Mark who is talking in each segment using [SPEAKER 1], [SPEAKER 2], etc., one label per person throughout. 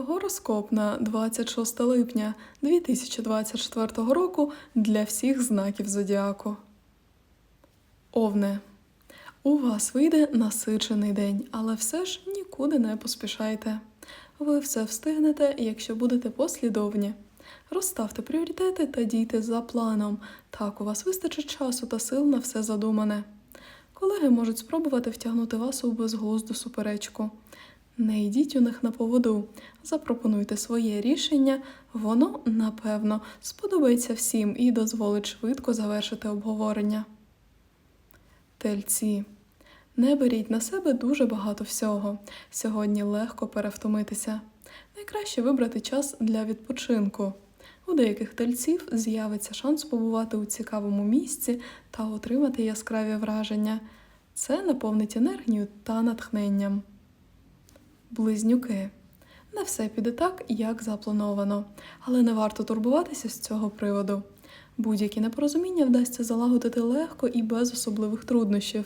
[SPEAKER 1] Гороскоп на 26 липня 2024 року для всіх знаків зодіаку. Овне. У вас вийде насичений день, але все ж нікуди не поспішайте. Ви все встигнете, якщо будете послідовні. Розставте пріоритети та дійте за планом. Так у вас вистачить часу та сил на все задумане. Колеги можуть спробувати втягнути вас у безглузду суперечку. Не йдіть у них на поводу, запропонуйте своє рішення, воно, напевно, сподобається всім і дозволить швидко завершити обговорення. Тельці. Не беріть на себе дуже багато всього. Сьогодні легко перевтомитися. Найкраще вибрати час для відпочинку. У деяких тельців з'явиться шанс побувати у цікавому місці та отримати яскраві враження. Це наповнить енергію та натхненням. Близнюки. Не все піде так, як заплановано, але не варто турбуватися з цього приводу. Будь-які непорозуміння вдасться залагодити легко і без особливих труднощів.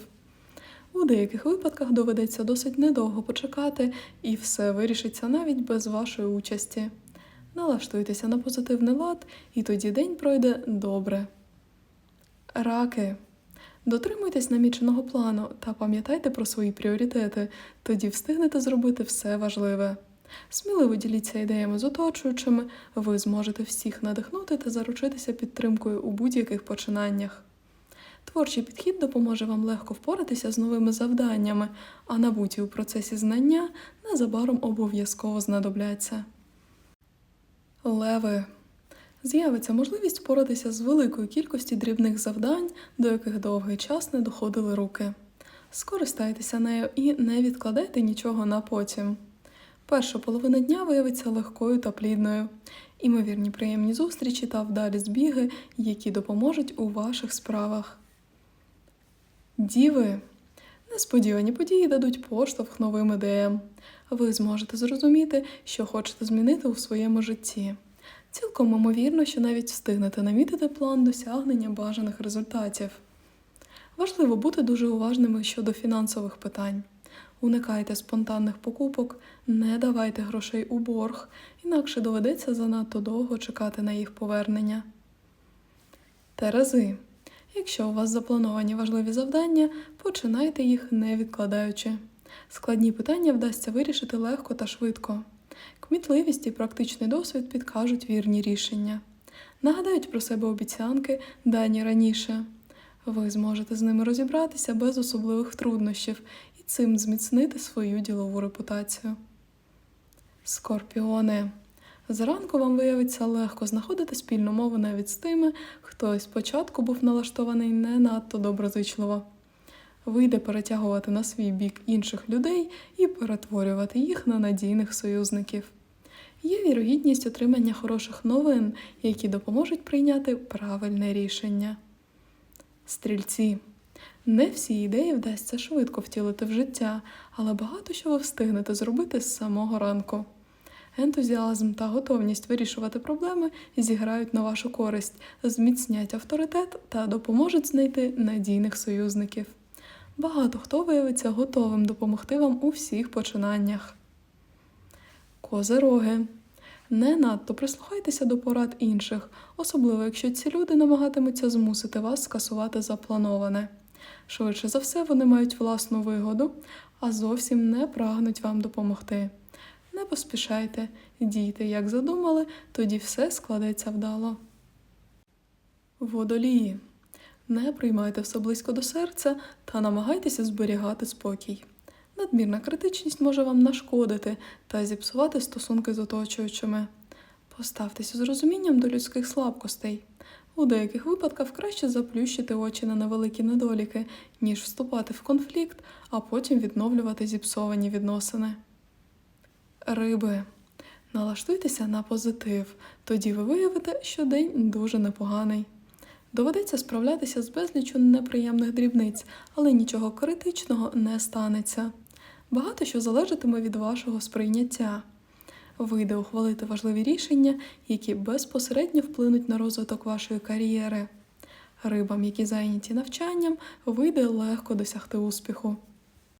[SPEAKER 1] У деяких випадках доведеться досить недовго почекати, і все вирішиться навіть без вашої участі. Налаштуйтеся на позитивний лад, і тоді день пройде добре. Раки. Дотримуйтесь наміченого плану та пам'ятайте про свої пріоритети, тоді встигнете зробити все важливе. Сміливо діліться ідеями з оточуючими, ви зможете всіх надихнути та заручитися підтримкою у будь-яких починаннях. Творчий підхід допоможе вам легко впоратися з новими завданнями, а набуті у процесі знання незабаром обов'язково знадобляться. Леви. З'явиться можливість впоратися з великою кількістю дрібних завдань, до яких довгий час не доходили руки. Скористайтеся нею і не відкладайте нічого на потім. Перша половина дня виявиться легкою та плідною. Імовірні приємні зустрічі та вдалі збіги, які допоможуть у ваших справах. Діви. Несподівані події дадуть поштовх новим ідеям. Ви зможете зрозуміти, що хочете змінити у своєму житті. Цілком ймовірно, що навіть встигнете намітити план досягнення бажаних результатів. Важливо бути дуже уважними щодо фінансових питань. Уникайте спонтанних покупок, не давайте грошей у борг, інакше доведеться занадто довго чекати на їх повернення. Терези. Якщо у вас заплановані важливі завдання, починайте їх не відкладаючи. Складні питання вдасться вирішити легко та швидко. Кмітливість і практичний досвід підкажуть вірні рішення. Нагадають про себе обіцянки, дані раніше. Ви зможете з ними розібратися без особливих труднощів і цим зміцнити свою ділову репутацію. Скорпіони. Зранку вам виявиться легко знаходити спільну мову навіть з тими, хто спочатку був налаштований не надто доброзичливо. Вийде перетягувати на свій бік інших людей і перетворювати їх на надійних союзників. Є вірогідність отримання хороших новин, які допоможуть прийняти правильне рішення. Стрільці. Не всі ідеї вдасться швидко втілити в життя, але багато що ви встигнете зробити з самого ранку. Ентузіазм та готовність вирішувати проблеми зіграють на вашу користь, зміцнять авторитет та допоможуть знайти надійних союзників. Багато хто виявиться готовим допомогти вам у всіх починаннях. Козероги. Не надто прислухайтеся до порад інших, особливо якщо ці люди намагатимуться змусити вас скасувати заплановане. Швидше за все, вони мають власну вигоду, а зовсім не прагнуть вам допомогти. Не поспішайте, дійте, як задумали, тоді все складеться вдало. Водолії. Не приймайте все близько до серця та намагайтеся зберігати спокій. Надмірна критичність може вам нашкодити та зіпсувати стосунки з оточуючими. Поставтеся з розумінням до людських слабкостей. У деяких випадках краще заплющити очі на невеликі недоліки, ніж вступати в конфлікт, а потім відновлювати зіпсовані відносини. Риби. Налаштуйтеся на позитив, тоді ви виявите, що день дуже непоганий. Доведеться справлятися з безлічю неприємних дрібниць, але нічого критичного не станеться. Багато що залежатиме від вашого сприйняття. Вийде ухвалити важливі рішення, які безпосередньо вплинуть на розвиток вашої кар'єри. Рибам, які зайняті навчанням, вийде легко досягти успіху.